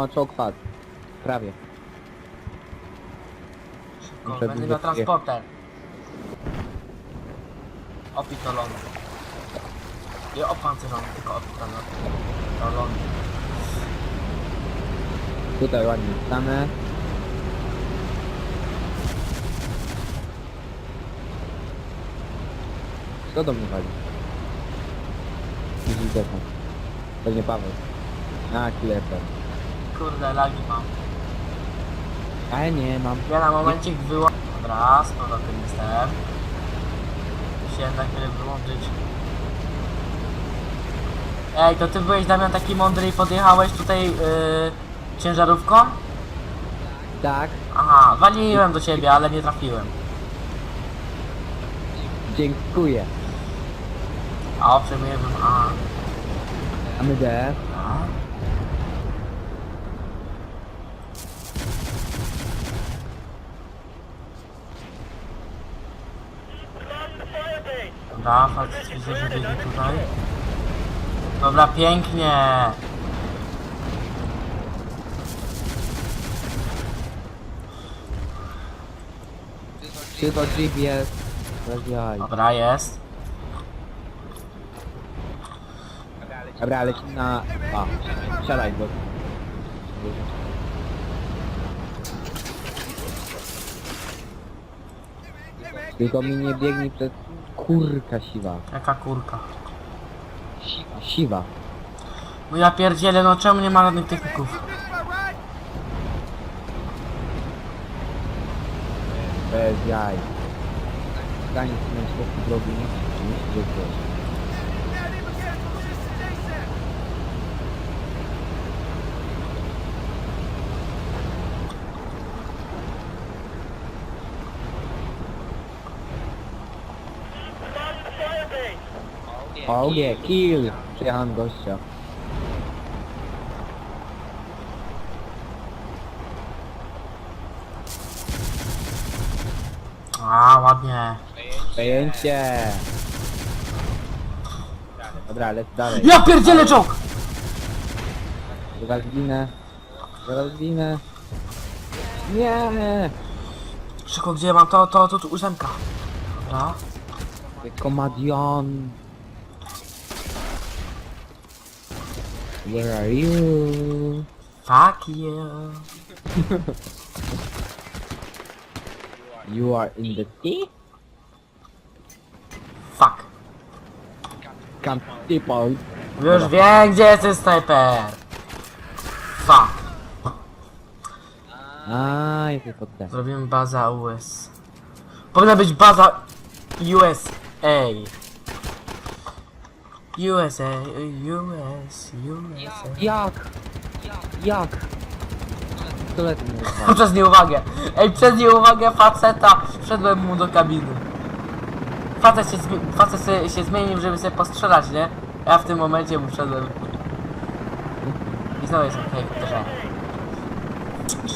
No, czołg padł. Prawie. Szybko, Muszę będę miał bezpiecznie. transporter. Opitolony. Nie opancerzony, tylko opitolony. Opitolony. Tutaj ładnie stanę. Kto do mnie wali? Widzę tam. Pewnie Paweł. A, kileper. Kurde, lagi mam. Ale nie, mam. Ja na momencik wyłączę. Dobra, z powrotem jestem. Muszę jednak chwilę wyłączyć. Ej, to ty byłeś Damian taki mądry i podjechałeś tutaj yy, ciężarówką? Tak, Aha, waliłem do ciebie, ale nie trafiłem. dziękuję. A o, przejmujemy. A. Mamy D. a. Dobra, facet widzę, że biegnie tutaj. Dobra, pięknie. Czy to jeep jest? Dobra, jest. Dobra, leci na... A, siadaj go. Tylko mi nie biegnij przez kurka siwa. Jaka kurka. Siwa. No ja pierdzielę, no czemu nie ma żadnych techników? Bez jaj. Stanie na środku drogi, nie myśli, że to O nie, kill! Przyjechałem gościa. A, ładnie. Przejęcie! Dobra, lecę dalej. Ja pierdzielę czołg! Zaraz ginę. Zaraz ginę. Nie! Szybko, gdzie mam to, to, to, tu ósemka. Dobra. Komadion. Where are you? Fuck you. You are in the sea? Fuck. People. Już wiem, gdzie jest ten snajper. Fuck. A, pod tym. Zrobimy baza US. Powinna być baza USA. USA, US, USA. Jak? Jak? To lecę mnie Przez nieuwagę. Ej, przez nieuwagę faceta wszedłem mu do kabiny. Facet się, zmi- facet się, się zmienił, żeby sobie postrzelać, nie? Ja w tym momencie mu wszedłem. I znowu jest okej, okay,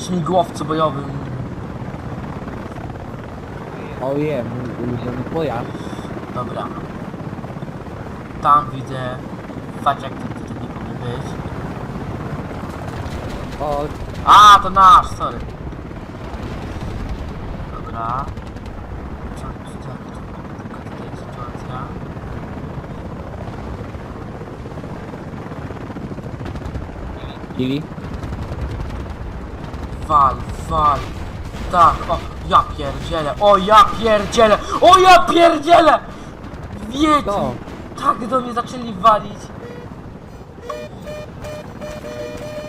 Śmigłowcu bojowym. Oje, mój ulubiony pojazd. Dobra. Tam widzę faciak, który tutaj nie powinien być. O, A, to nasz, sorry. Dobra. Co, co, jak to- jaka tutaj jest sytuacja? Kili? Wal, wal. Tak, o, ja pierdzielę, o ja pierdzielę, o ja pierdzielę! Wiecie. Tak do mnie zaczęli walić.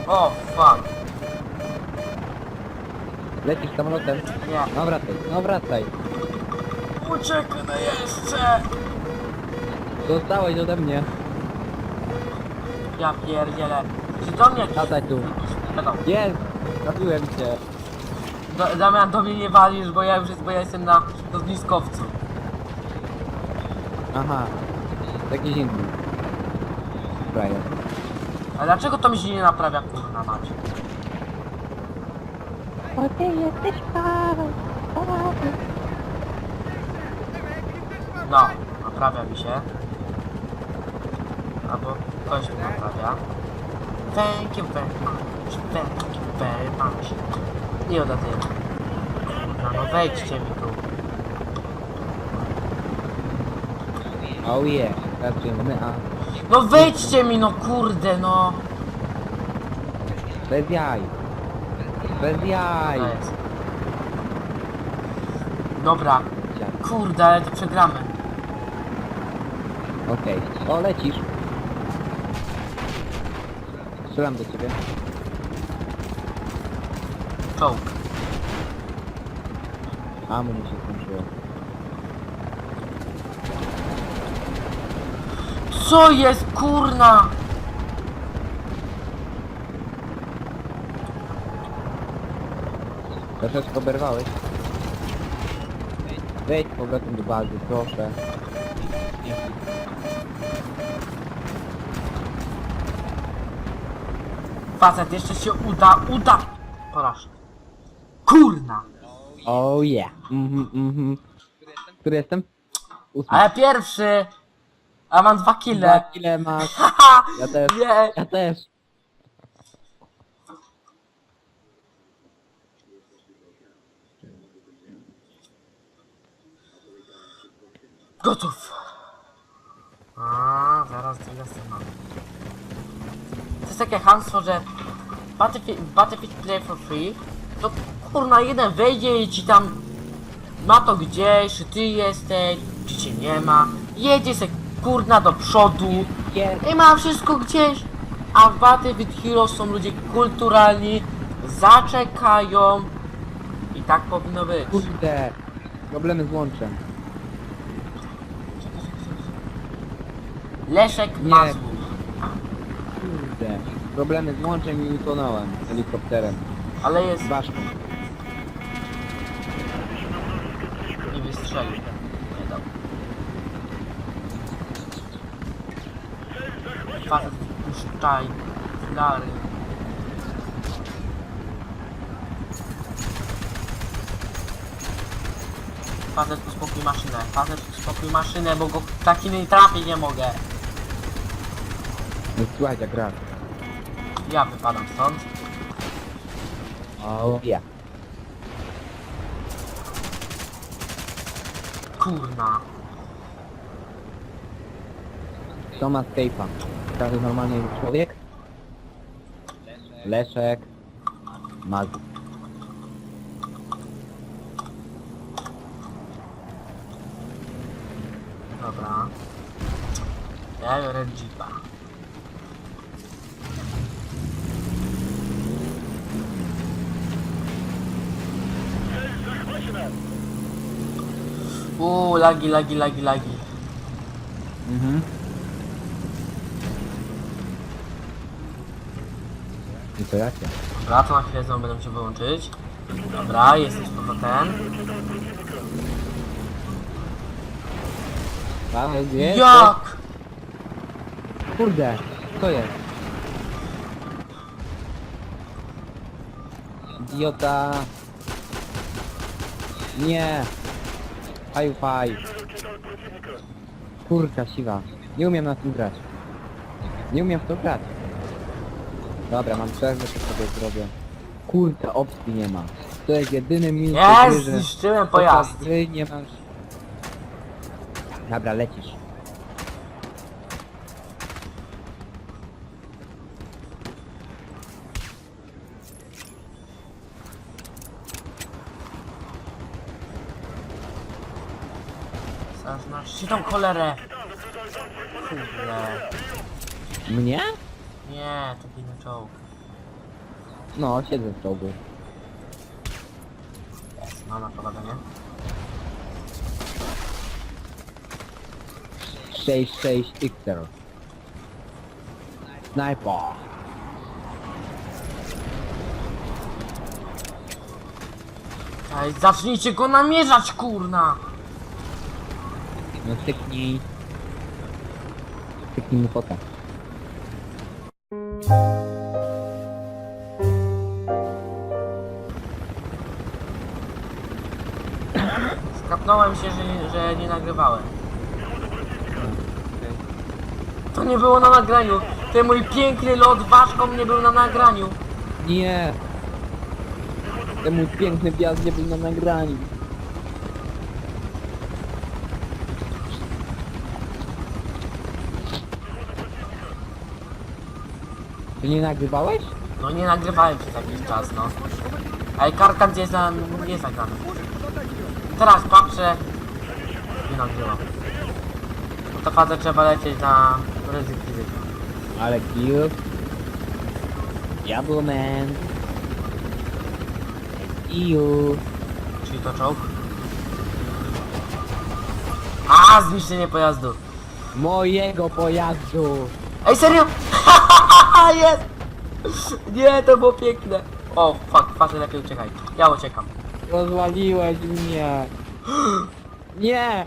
O, fuck, Lecisz samolotem? nie. No wracaj, no wracaj. Ucieknę jeszcze! Dostałeś ode mnie. Ja pierdzielę. Czy do mnie... Wracaj tu. Będą. Jest! Trafiłem cię. Do, Damian, do mnie nie walisz, bo ja już jest, bo ja jestem na lotniskowcu. Aha. Jakiś inny. Frajer. A dlaczego to mi się nie naprawia, kurna mać? Bo ty jesteś Paweł, Paweł. No, naprawia mi się. Albo ktoś mi naprawia. Thank you very much. Thank you very much. Nie oddaję. No, no wejdźcie mi tu. Oh yeah, zaczynamy, a No wejdźcie mi, no kurde, no. bez jaj. Bez jaj. To jest. Dobra, kurde, ale to przegramy. Okej. O, lecisz. Strzelam do ciebie. Czołg. A, mu się skończyło. Co jest, kurna? Troszeczkę oberwałeś. Wejdź z powrotem do bazy, proszę. Facet, jeszcze się uda, uda. Porażka. Kurna. Oh yeah. Mhm, mhm. Który jestem? Ósmy. A ja pierwszy. A mam dwa Dwa kile. kile masz. Haha. Ja też. Nie. Ja też. Gotów. A, zaraz ile mam. To jest takie hamstwo, że Battlefield, Battlefield Play for Free to kurna jeden wejdzie i ci tam ma to gdzieś, czy ty jesteś, czy cię nie ma. Jedzie se kurna do przodu i ma wszystko gdzieś. A w Battlefield Heroes są ludzie kulturalni, zaczekają i tak powinno być. Kurde. Problemy z łączem. Leszek Nie. Mazur. Kurde. Problemy z łączem i utonąłem helikopterem. Ale jest Z ważką. i wystrzelił. Nie dał. Facet puszczaj filary. Facet uspokój maszynę. Facet uspokój maszynę, bo go taki nie trafić nie mogę. No słuchaj, jak raz. Ja wypadam stąd. Oh yeah. Kurna. Kto ma? Każdy normalny człowiek? Leszek. Mazur. Dobra. Ja biorę jeepa. Uuu, lagi, lagi, lagi, lagi. Mhm. I co jakie? Dobra, to na chwilę znowu będę się wyłączyć. Dobra, jesteś powrotem. Paweł, gdzie Jak? Kurde, co jest? Idiota. Nie. Faju faj. Kurka siwa. Nie umiem na tym grać. Nie umiem w to grać. Dobra, mam przerwę, to sobie zrobię. Kurka, opcji nie ma. To jest jedyny minus gry, że zniszczyłem podczas pojazd. gry nie masz... Dobra, lecisz. Zaznaczcie tą cholerę. Kurde. Mnie? Nie, to inny czołg. No, siedzę w czołgu. Jest, mam na prowadzenie. 6-6 Xer. Sniper. Ej, zacznijcie go namierzać, kurna! No tyknij. Tyknij mu fota. Skapnąłem się, że, że nie nagrywałem. To nie było na nagraniu. Ten mój piękny lot ważką nie był na nagraniu. Nie! Ten mój piękny wjazd nie był na nagraniu. Ty nie nagrywałeś? No nie nagrywałem przez jakiś czas, no. Ej, kartka gdzie jest na... nie jest nagrana. Teraz patrzę... Nie nagrywam. No to fazę trzeba lecieć na ryzyk fizyki. Ale kill. Diabloman. Iu. Czyli to czołg. A, zniszczenie pojazdu. Mojego pojazdu. Ej, serio? Jest! Nie, to było piękne. O, fuck, fazę lepiej uciekaj. Ja uciekam. Rozwaliłeś mnie. Nie!